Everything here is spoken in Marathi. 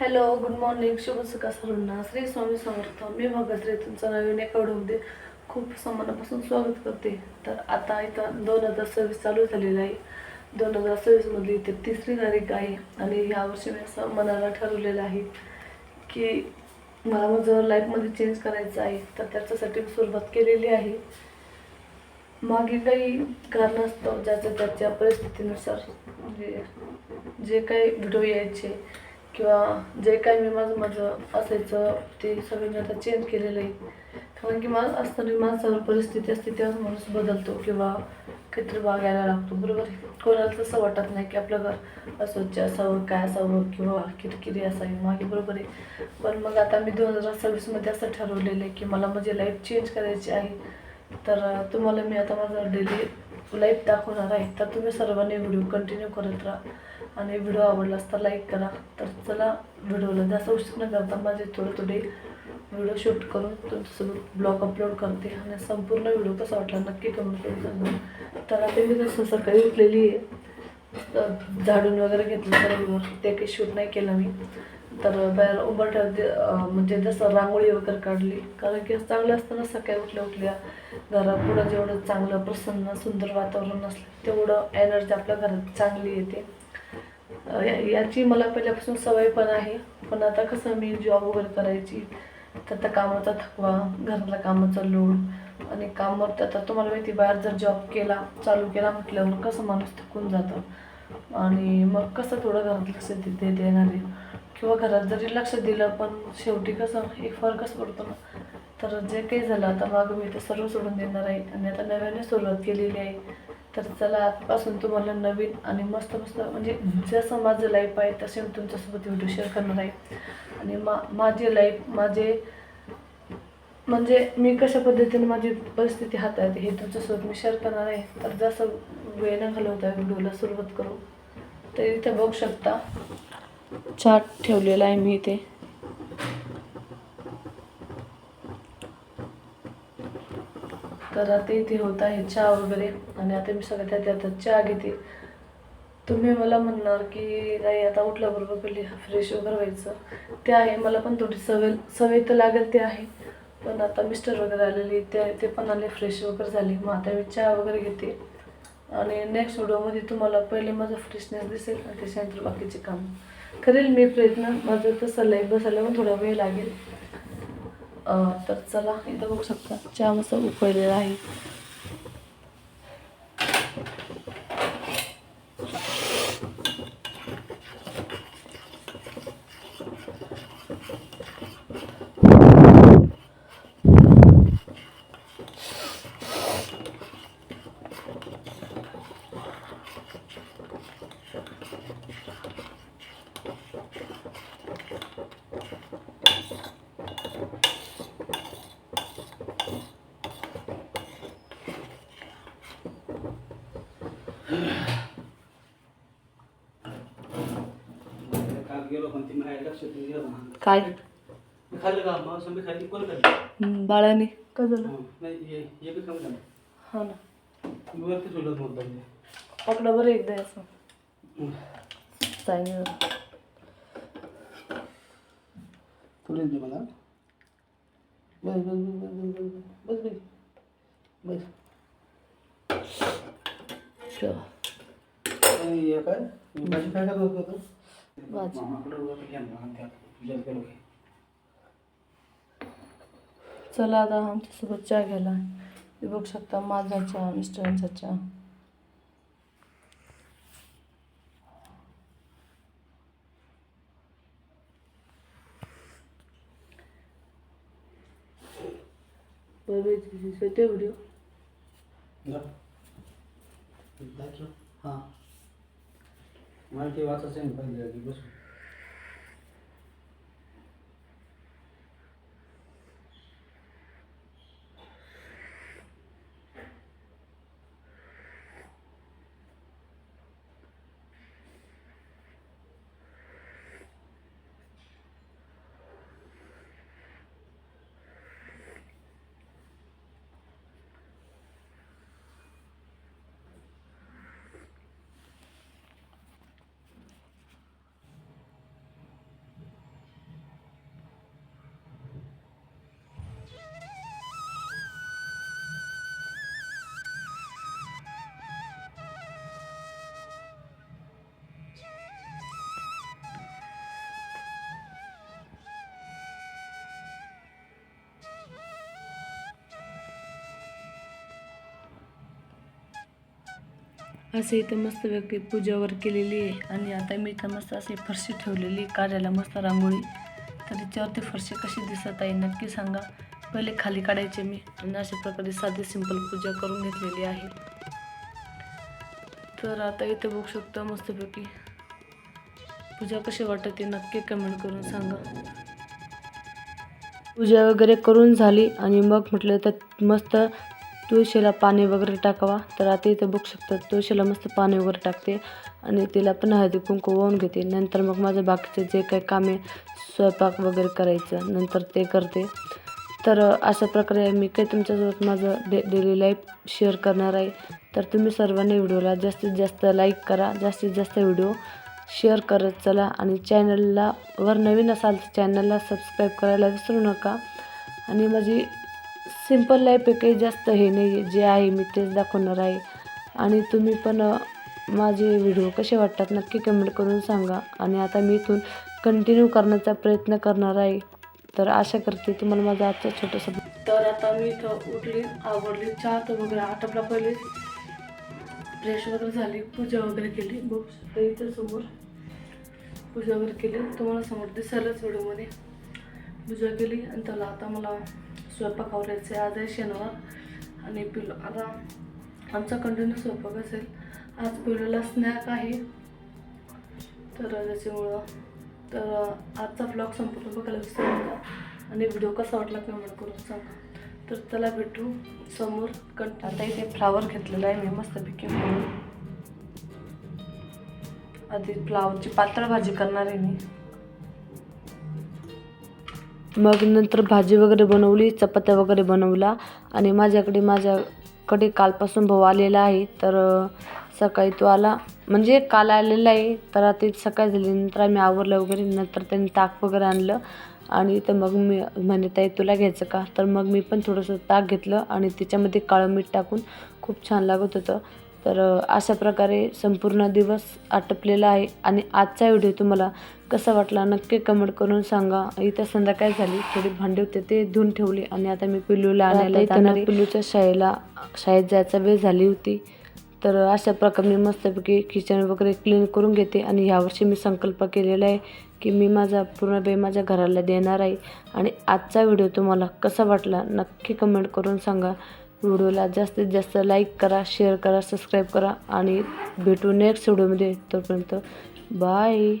हॅलो गुड मॉर्निंग शुभ सुखा सर्वांना. श्री स्वामी समर्थ. मी भगतश्री तुमचं नवीन एका व्हिडिओमध्ये खूप समानापासून स्वागत करते. तर आता इथं दोन हजार सव्वीस चालू झालेलं आहे. दोन हजार सव्वीसमधली इथे तिसरी तारीख आहे आणि यावर्षी मी असं मनाला ठरवलेलं आहे की मला माझं लाईफमध्ये चेंज करायचं आहे. तर त्याच्यासाठी मी सुरुवात केलेली आहे. मागे काही कारण असतं ज्याच्या त्याच्या परिस्थितीनुसार म्हणजे जे काही व्हिडिओ यायचे किंवा जे काही मी माझं माझं असायचं ते सगळं मी आता चेंज केलेलं आहे. कारण की माझं असताना माणसावर परिस्थिती असते तेव्हाच माणूस बदलतो किंवा काहीतरी वागायला लागतो बरोबर कोणाला तसं वाटत नाही की आपलं घर अस्वच्छ असावं काय असावं किंवा किरकिरी असावी मागे बरोबर आहे. पण मग आता मी दोन हजार सव्वीसमध्ये असं ठरवलेलं आहे की मला माझी लाईफ चेंज करायची आहे. तर तुम्हाला मी आता माझं डेली लाईफ दाखवणार आहे. तर तुम्ही सर्वांनी व्हिडिओ कंटिन्यू करत राहा. आणि व्हिडिओ आवडलास तर लाईक करा. तर चला व्हिडिओला जास्त उशीर न करता माझे थोडे थोडे व्हिडिओ शूट करून तुमच्यासोबत ब्लॉग अपलोड करते आणि संपूर्ण व्हिडिओ कसा वाटला नक्की कमेंट करून सांगा. तर आता मी जसं सकाळी उठलेली आहे झाडून वगैरे घेतलं तर ते काही शूट नाही केलं मी. तर बाहेर उभं ठेवते म्हणजे जसं रांगोळी वगैरे काढली. कारण की चांगलं असताना सकाळी उठल्या उठल्या घरापुढं जेवढं चांगलं प्रसन्न सुंदर वातावरण असलं तेवढं एनर्जी आपल्या घरात चांगली येते. याची मला पहिल्यापासून सवय पण आहे. पण आता कसं मी जॉब वगैरे करायची तर आता कामाचा थकवा घरातला कामाचा लोड आणि कामावर आता तुम्हाला माहिती बाहेर जर जॉब केला चालू केला म्हटल्यावर कसं माणूस थकून जातं. आणि मग कसं थोडं घरात लक्ष दे देणार. आहे किंवा घरात जरी लक्ष दिलं पण शेवटी कसं एक फरकच पडतो ना. तर जे काही झालं आता मागं मी ते सर्व सोडून देणार आहे. आणि आता नव्याने सुरुवात केलेली आहे. तर चला आजपासून तुम्हाला नवीन आणि मस्त मस्त म्हणजे जसं माझं लाईफ आहे तसे मी तुमच्यासोबत व्हिडिओ शेअर करणार आहे. आणि मा माझी लाईफ माझे म्हणजे मी कशा पद्धतीने माझी परिस्थिती हाताळते हे तुमच्यासोबत मी शेअर करणार आहे. तर जसं वेळ न घालवता व्हिडिओला सुरुवात करू. तर इथे बघू शकता चार्ट ठेवलेला आहे मी इथे. तर आता इथे होत आहे चहा वगैरे आणि आता मी सगळ्यात त्यात चहा घेते. तुम्ही मला म्हणणार की नाही आता उठल्याबरोबर पहिले फ्रेश वगैरे व्हायचं. ते आहे मला पण थोडी सवय सवय तर लागेल ते आहे. पण आता मिस्टर वगैरे आलेले ते ते पण आले फ्रेश वगैरे झाले. मग आता मी चहा वगैरे घेते. आणि नेक्स्ट व्हिडिओमध्ये तुम्हाला पहिले माझं फ्रेशनेस दिसेल आणि त्याच्यानंतर बाकीचे काम. करेल मी प्रयत्न. माझं तसं लाईफ बसायला पण थोडा वेळ लागेल. तर चला इथं बघू शकता. चहा मस्त उकळलेला आहे काल गेलो पण ती माझ्या लक्षात नाही गेलं. काय? मी खाल्लं का? समजा खाल्ली. कोण खाल्ली? बाळाने. काय झालं? हं. नाही हे हे बी कमी झालं हा ना. मी वरती सोडत नव्हतं म्हणजे पकडा बरं एकदा असं हं. दे मला बस बस बस बस बस बस बस ठेवा. आणि हे काय? मी भाजी काय करत होतो. भाजी. मामाकडे वगैरे घ्या ना, आणि त्यात तुझ्यात गेलो की. चला आता आमच्यासोबत चहा घ्यायला हे बघू शकता माझा चहा मिस्टरांचा चहा ते व्हिडिओ जा. दाखव. हां मला ते वाचायचं आहे ना पहिल्या असे इथं मस्त व्यक्ती पूजावर केलेली आहे. आणि आता मी इथं मस्त असे फरशी ठेवलेली काढायला मस्त रांगोळी. तर त्याच्यावरती फरशी कशी दिसत आहे नक्की सांगा. पहिले खाली काढायचे मी. आणि अशा प्रकारे साधी सिंपल पूजा करून घेतलेली आहे. तर आता इथे बघू शकता मस्तपैकी पूजा कशी वाटते नक्की कमेंट करून सांगा. पूजा वगैरे करून झाली. आणि मग म्हटलं तर मस्त तुळशीला पाणी वगैरे टाकावा. तर आता इथं बघू शकतात तुळशीला मस्त पाणी वगैरे टाकते. आणि तिला पण हळदी कुंकू वाहून घेते. नंतर मग माझं बाकीचं जे काही कामे स्वयंपाक वगैरे करायचं नंतर ते करते. तर अशा प्रकारे मी काही तुमच्यासोबत माझं डे डेली लाईफ शेअर करणार आहे. तर तुम्ही सर्वांनी व्हिडिओला जास्तीत जास्त लाईक करा. जास्तीत जास्त व्हिडिओ शेअर करत चला. आणि चॅनलला वर नवीन असाल तर चॅनलला सबस्क्राईब करायला विसरू नका. आणि माझी सिंपल लाईफ काही जास्त हे नाही जे आहे मी तेच दाखवणार आहे. आणि तुम्ही पण माझे व्हिडिओ कसे वाटतात नक्की कमेंट करून सांगा. आणि आता मी इथून कंटिन्यू करण्याचा प्रयत्न करणार आहे. तर आशा करते तुम्हाला माझा आजचा छोटासा तर आता मी इथं उठली आवडली चहा तर वगैरे आटपला पहिले. फ्रेश वगैरे झाली पूजा वगैरे केली. बघू शकता इथं समोर पूजा वगैरे केली. तुम्हाला समोर दिसायलाच व्हिडिओमध्ये पूजा केली आणि त्याला आता मला स्वयंपाक आवरायचे आज आहे शनिवार आणि पिलो आता आमचा कंटिन्यू स्वयंपाक असेल. आज पिलोला स्नॅक आहे. तर त्याच्यामुळं तर आजचा ब्लॉग संपूर्ण बघायला विसरू नका. आणि व्हिडिओ कसा वाटला कमेंट करून सांगा. तर त्याला भेटू समोर कंट आता इथे फ्लावर घेतलेला आहे. मी मस्तपैकी आधी फ्लावरची पातळ भाजी करणार आहे मी. मग नंतर भाजी वगैरे बनवली चपात्या वगैरे बनवला. आणि माझ्याकडे माझ्याकडे कालपासून भाऊ आलेला आहे. तर सकाळी तो आला. म्हणजे काल आलेला आहे तर आता ते सकाळी झाली. नंतर आम्ही आवरलं वगैरे. नंतर त्यांनी ताक वगैरे आणलं. आणि तर मग मी म्हणे ताई तुला घ्यायचं का? तर मग मी पण थोडंसं ताक घेतलं. आणि त्याच्यामध्ये काळं मीठ टाकून खूप छान लागत होतं. तर अशा प्रकारे संपूर्ण दिवस आटपलेला आहे. आणि आजचा व्हिडिओ तुम्हाला कसा वाटला नक्की कमेंट करून सांगा. इथं संध्याकाळ झाली थोडी भांडी होते ते धुवून ठेवली आणि आता मी पिल्लूला आणायला आहे. पिल्लूच्या शाळेला शाळेत जायचा वेळ झाली होती. तर अशा प्रकारे मी मस्तपैकी किचन वगैरे क्लीन करून घेते आणि ह्यावर्षी मी संकल्प केलेला आहे की मी माझा पूर्ण वेळ माझ्या घराला देणार आहे. आणि आजचा व्हिडिओ तुम्हाला कसा वाटला नक्की कमेंट करून सांगा. व्हिडिओला जास्तीत जास्त लाईक करा शेअर करा सबस्क्राईब करा आणि भेटू नेक्स्ट व्हिडिओमध्ये तोपर्यंत बाय.